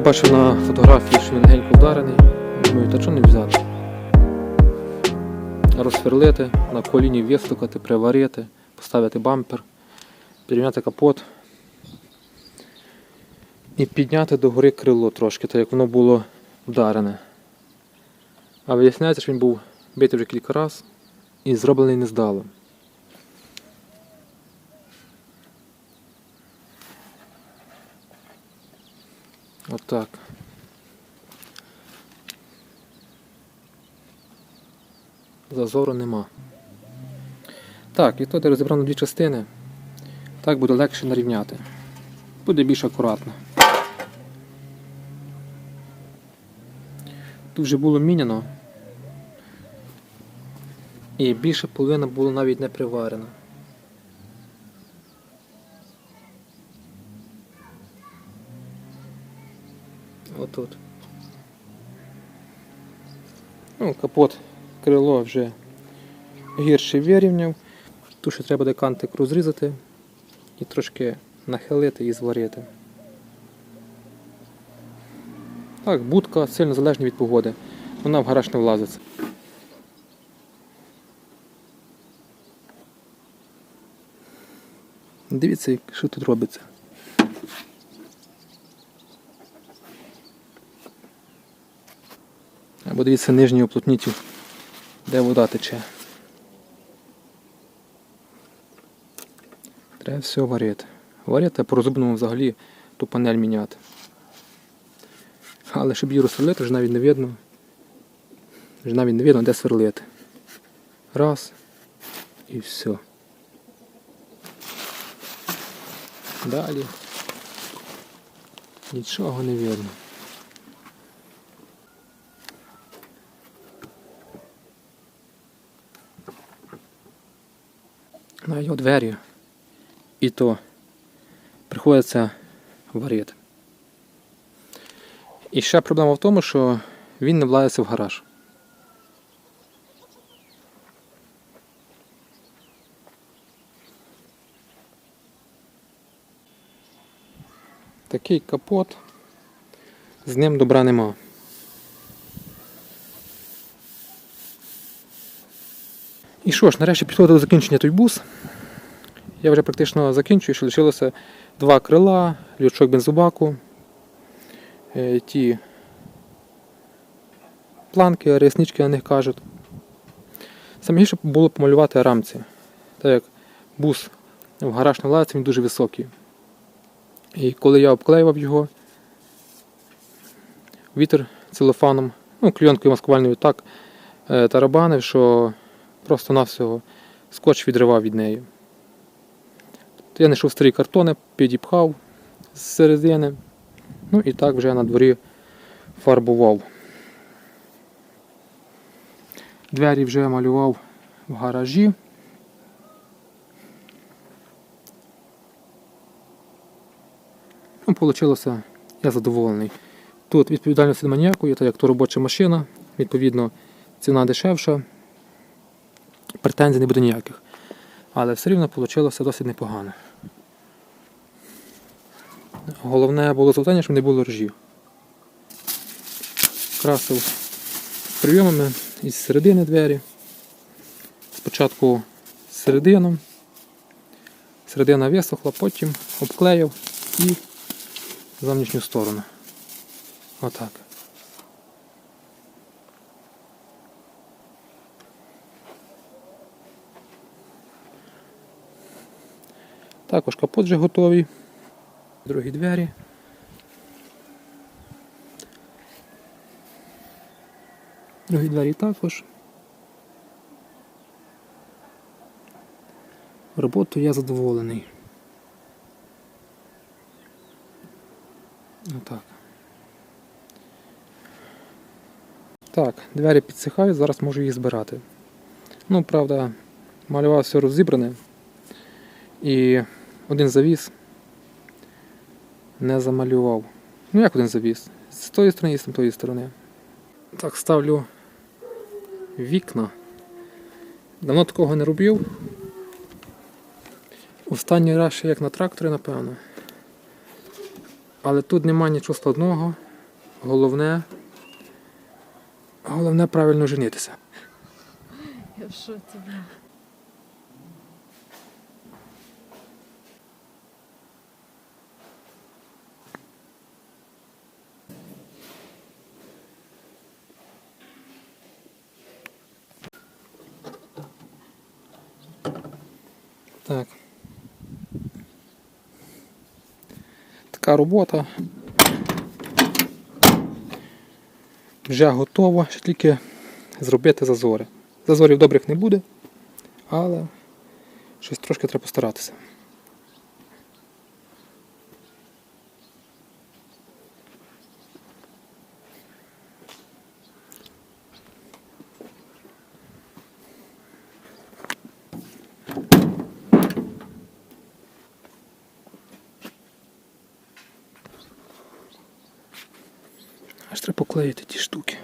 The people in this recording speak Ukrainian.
тільки бачив на фотографії, що він легенько вдарений. Думаю, та чого не взяти? Розсверлити, на коліні вистукати, приварити, поставити бампер, підрівняти капот і підняти догори крило трошки, так як воно було вдарене. А виясняється, що він був битий вже кілька разів і зроблений не Отак. Зазору нема. Так, і тут я розібрав дві частини. Так буде легше нарівняти. Буде більш акуратно. Тут вже було міняно. І більше половина була навіть не приварена. Отут. Ну, капот, крило вже гірше вирівняв. Тут ще треба декантик розрізати і трошки нахилити і зварити. Так, будка сильно залежна від погоди. Вона в гараж не влазиться. Дивіться, що тут робиться. Або дивіться нижній оплотнітів, де вода тече. Треба все варити. Варити, а по розумному взагалі ту панель міняти. Але щоб її розсверлити, вже навіть не видно. Вже навіть не видно, де сверлити. Раз. І все. Далі. Нічого не видно. На його двері. І то приходиться варити. І ще проблема в тому, що він не влазиться в гараж. Такий капот. З ним добра нема. І що ж, нарешті пішло до закінчення той бус. Я вже практично закінчую, що лишилося два крила, лючок бензобаку, е, ті планки, реснички на них кажуть. Саме гірше було помалювати рамці. Так як бус в гараж не влазиться, він дуже високий. І коли я обклеював його, вітер целофаном, ну, кльонкою маскувальною так е, тарабанив, що просто-навсього скотч відривав від неї. Я знайшов старі картони, підіпхав з середини, ну і так вже на дворі фарбував. Двері вже малював в гаражі. Ну, Получилося, я задоволений. Тут відповідальності немає ніякої, так як то робоча машина, відповідно, ціна дешевша, претензій не буде ніяких. Але все рівно вийшло досить непогано. Головне було завдання, щоб не було ржів. Красив прийомами із середини двері. Спочатку середину, середина висохла, потім обклеїв і зовнішню сторону. Отак. Також капот вже готовий. Другі двері. Другі двері також. Роботою я задоволений. Отак. Так, двері підсихають, зараз можу їх збирати. Ну, правда, малював все розібране. І один завіс не замалював. Ну як один завіс? З тої сторони і з тої сторони. Так, ставлю вікна. Давно такого не робив. Останній раз ще як на тракторі, напевно. Але тут немає нічого складного. Головне. Головне правильно женитися. Я в шоці, бля. Так. Така робота. Вже готова, ще тільки зробити зазори. Зазорів добрих не буде, але щось трошки треба постаратися. Аж треба поклеїти ті штуки.